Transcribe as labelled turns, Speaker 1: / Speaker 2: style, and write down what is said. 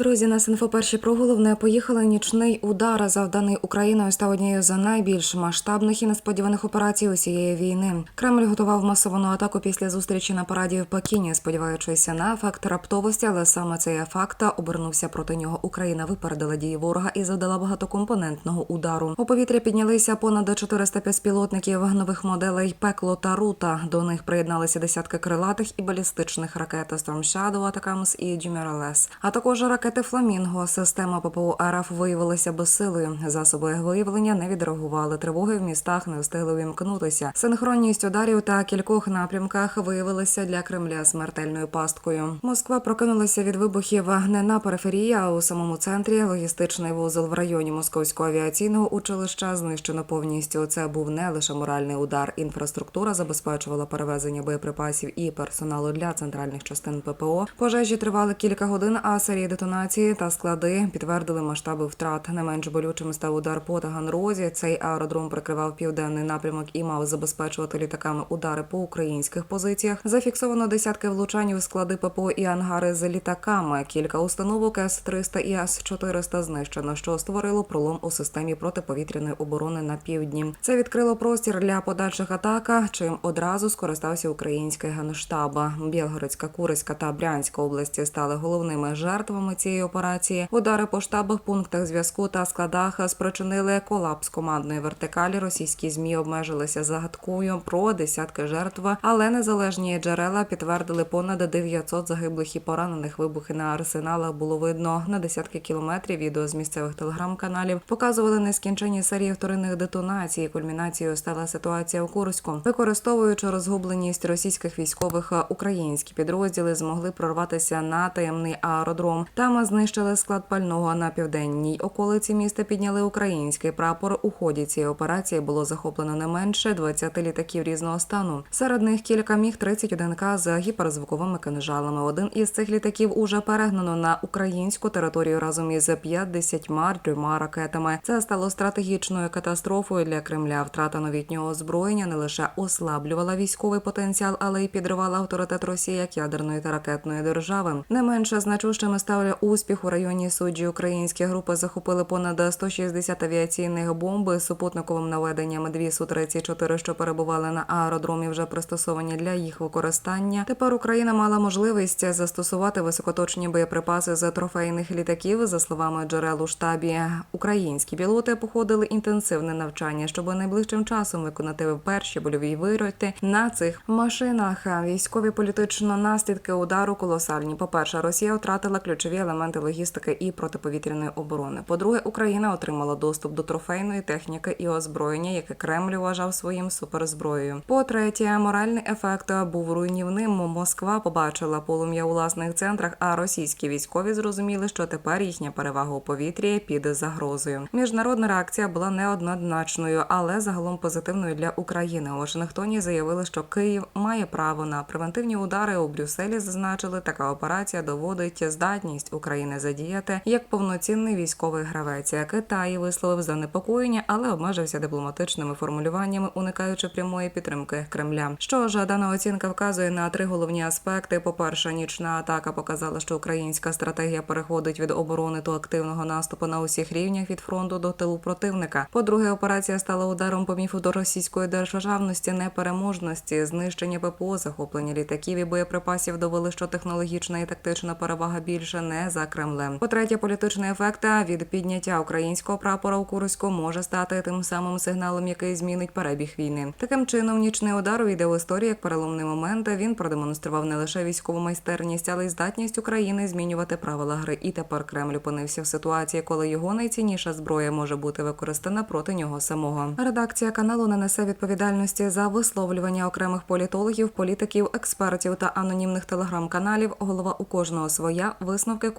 Speaker 1: Друзі, нас інфо перші про головне поїхали. Нічний удар завданий Україною став однією з найбільш масштабних і несподіваних операцій усієї війни. Кремль готував масовану атаку після зустрічі на параді в Пекіні, сподіваючись на ефект раптовості, але саме цей ефект обернувся проти нього. Україна випередила дії ворога і завдала багатокомпонентного удару. У повітря піднялися понад 400 безпілотників нових моделей пекло та рута. До них приєдналися десятки крилатих і балістичних ракет Storm Shadow, Атакамс і Джумералес, а також ракети Фламінго. Система ППО РФ виявилася безсилою. Засоби виявлення не відреагували. Тривоги в містах не встигли вімкнутися. Синхронність ударів та кількох напрямках виявилася для Кремля смертельною пасткою. Москва прокинулася від вибухів не на периферії, а у самому центрі. Логістичний вузол в районі Московського авіаційного училища знищено повністю. Це був не лише моральний удар. Інфраструктура забезпечувала перевезення боєприпасів і персоналу для центральних частин ППО. Пожежі тривали кілька годин, а серії детонації та склади підтвердили масштаби втрат. Не менш болючим став удар по Таганрозі. Цей аеродром прикривав південний напрямок і мав забезпечувати літаками удари по українських позиціях. Зафіксовано десятки влучань у склади ППО і ангари з літаками. Кілька установок С-300 і С-400 знищено, що створило пролом у системі протиповітряної оборони на півдні. Це відкрило простір для подальших атак, чим одразу скористався український генштаб. Білгородська, Курська та Брянська області стали головними жертвами цієї операції. Удари по штабах, пунктах зв'язку та складах спричинили колапс командної вертикалі. Російські змі обмежилися загадкою про десятки жертв, але незалежні джерела підтвердили понад 900 загиблих і поранених. Вибухи на арсеналах було видно на десятки кілометрів. Відео з місцевих телеграм-каналів показували нескінченні серії вторинних детонацій. Кульмінацією стала ситуація у Курську, використовуючи розгубленість російських військових, українські підрозділи змогли прорватися на таємний аеродром. Там знищили склад пального на південній околиці міста. Підняли український прапор. У ході цієї операції було захоплено не менше 20 літаків різного стану. Серед них кілька міг 31 к з гіперзвуковими кинжалами. Один із цих літаків уже перегнано на українську територію разом із 50 трьома ракетами. Це стало стратегічною катастрофою для Кремля. Втрата новітнього озброєння не лише ослаблювала військовий потенціал, але й підривала авторитет Росії як ядерної та ракетної держави. Не менше значущими став успіх у районі суджі. Українські групи захопили понад 160 авіаційних бомб з супутниковим наведенням. Дві су 34 що перебували на аеродромі, вже пристосовані для їх використання. Тепер Україна мала можливість застосувати високоточні боєприпаси з трофейних літаків. За словами джерел у штабі, українські пілоти походили інтенсивне навчання, щоб найближчим часом виконати перші больові вильоти на цих машинах. Військові політично наслідки удару колосальні. По перше, Росія втратила ключові елементи логістики і протиповітряної оборони. По-друге, Україна отримала доступ до трофейної техніки і озброєння, яке Кремль вважав своїм суперзброєю. По-третє, моральний ефект був руйнівним. Москва побачила полум'я у власних центрах, а російські військові зрозуміли, що тепер їхня перевага у повітрі під загрозою. Міжнародна реакція була неоднозначною, але загалом позитивною для України. У Вашингтоні заявили, що Київ має право на превентивні удари у Брюсселі. Зазначили, така операція доводить здатність України задіяти як повноцінний військовий гравець. Китай висловив занепокоєння, але обмежився дипломатичними формулюваннями, уникаючи прямої підтримки Кремля. Що ж дана оцінка вказує на три головні аспекти: по перше, нічна атака показала, що українська стратегія переходить від оборони до активного наступу на усіх рівнях від фронту до тилу противника. По-друге, операція стала ударом по міфу до російської державності, непереможності, знищення ППО, захоплення літаків і боєприпасів довели, що технологічна і тактична перевага більше не за Кремлем. По-третє, політичний ефект від підняття українського прапора у Курську може стати тим самим сигналом, який змінить перебіг війни. Таким чином, нічний удар увійде в історію як переломний момент. Він продемонстрував не лише військову майстерність, але й здатність України змінювати правила гри. І тепер Кремль опинився в ситуації, коли його найцінніша зброя може бути використана проти нього самого. Редакція каналу не несе відповідальності за висловлювання окремих політологів, політиків, експертів та анонімних телеграм-каналів. Голова у кожного своя висновки